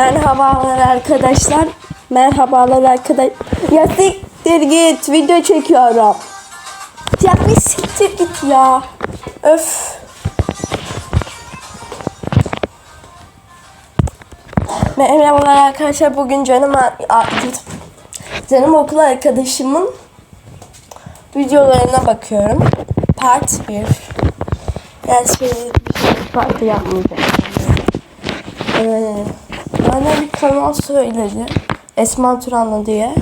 Merhabalar arkadaşlar. Merhabalar arkadaş. Ya siktir git. Video çekiyorum. Ya bir siktir git ya. Öf. Merhabalar arkadaşlar. Bugün canım canım okul arkadaşımın videolarına bakıyorum. Part 1. Ders bir part yapmayacağım. Ee, kanal söyledi. Esma Turanlı diye.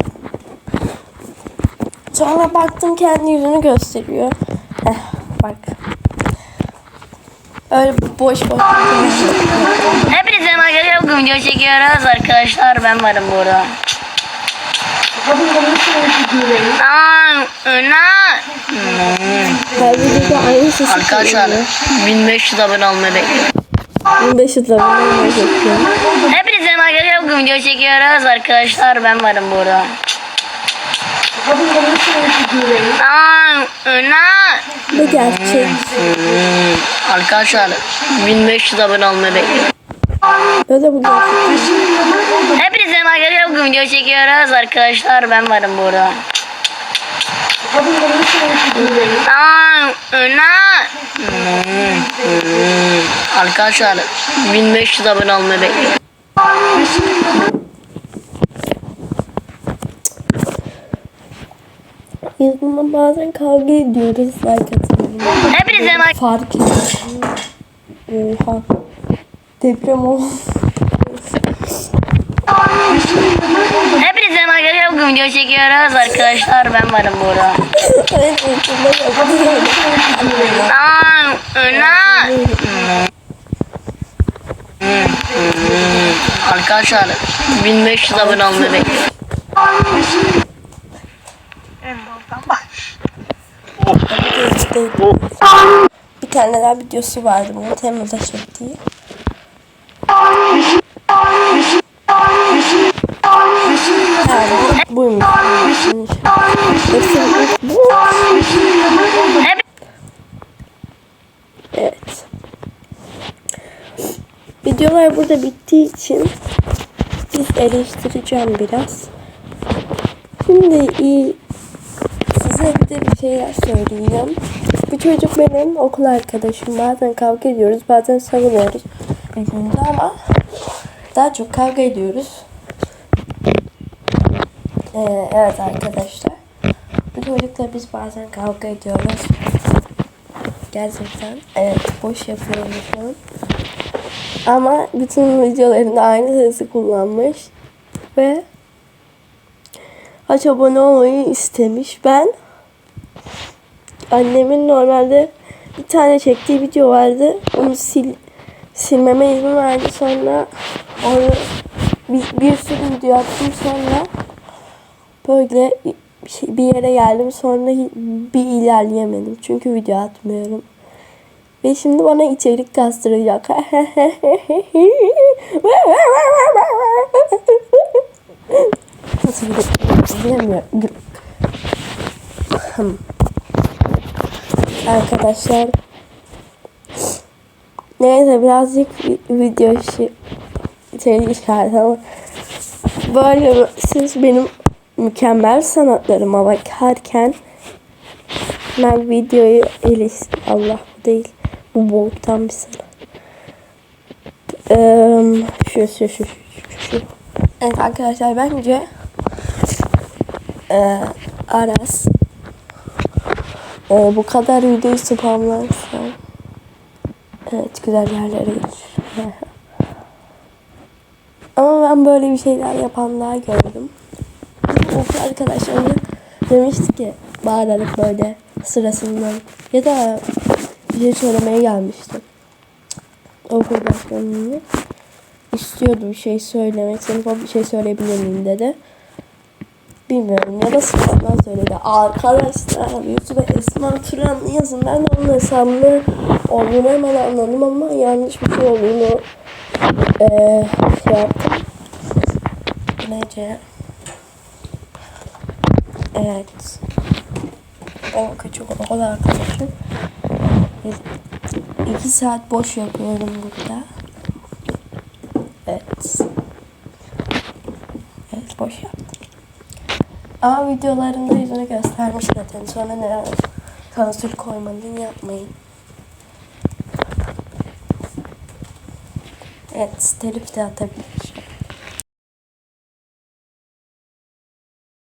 Sonra baktım kendi yüzünü gösteriyor. Heh, bak. Öyle boş boş. Hepinize arkadaşlar bugün video çekiyoruz arkadaşlar ben varım burada. Aynı sesi Arkadaşlar söylüyor. 1500 abone olmayı bekliyorum. 1500 abone olmayı bekliyorum. Video çekiyoruz arkadaşlar ben varım burada. Aa, öna. Bu gerçek. Arkadaşlar 1500 abone olmayı bekliyorum. Böyle bu gerçek. Hepinize arkadaşlar bugün video çekiyoruz arkadaşlar ben varım burada. Aa, öna. Arkadaşlar 1500 abone olmayı bekliyorum. Yüzümle bazen kavga ediyoruz. Like atıyorum. Hepinize mar- Fark ettim. Oha. Deprem oldu. Hepinize arkadaşlar bugün video çekiyoruz arkadaşlar ben varım burada. Aa, öna. Arkadaşlar 1500 abone olmayı bekliyorum. Bir tane daha videosu vardı bunun Temmuz'da çektiği. Yani buymuş. Evet. Videolar burada bittiği için biz eleştireceğim biraz. Şimdi iyi size bir de bir şeyler söyleyeceğim. Bu çocuk benim okul arkadaşım. Bazen kavga ediyoruz, bazen savunuyoruz ama daha çok kavga ediyoruz. Ee, evet arkadaşlar. Bu çocukla biz bazen kavga ediyoruz. Gerçekten. Evet boş yapıyorum şu an. Ama bütün videolarında aynı sesi kullanmış. Ve aç abone olmayı istemiş. Ben annemin normalde bir tane çektiği video vardı. Onu sil silmeme izin verdi. Sonra onu bir, bir sürü video attım sonra böyle bir şey- bir yere geldim sonra bir ilerleyemedim. Çünkü video atmıyorum. Ve şimdi bana içerik kastıracak. Nasıl bir bilemiyorum. Arkadaşlar Neyse birazcık vi- video içeriği çıkardı ama böyle siz benim mükemmel sanatlarıma bakarken ben videoyu eliş Allah değil bu boğuktan bir sanat. Eee şu şu şu şu şu. Evet arkadaşlar bence eee Aras eee, bu kadar videoyu spamlarsa evet güzel yerlere gelir. Ama ben böyle bir şeyler yapanlar gördüm. Okul arkadaşlarım demişti ki bağırarak böyle sırasından ya da bir şey söylemeye gelmiştim. Okul başkanlığı istiyordu bir şey söylemek. Sınıfa bir şey söyleyebilir miyim dedi. Bilmiyorum ya da sınıftan söyledi. Arkadaşlar YouTube'a Esma Turan yazın. Ben de onun hesabını olduğunu hemen anladım ama yanlış bir şey olduğunu eee şey yaptım. Nece? Evet. Ben küçük okul arkadaşım. Biz iki saat boş yapıyorum burada. Evet. boş boş yaptım. Ama videolarında yüzünü göstermiş zaten. Sonra ne sansür koymadın yapmayın. Evet, telif de atabilir.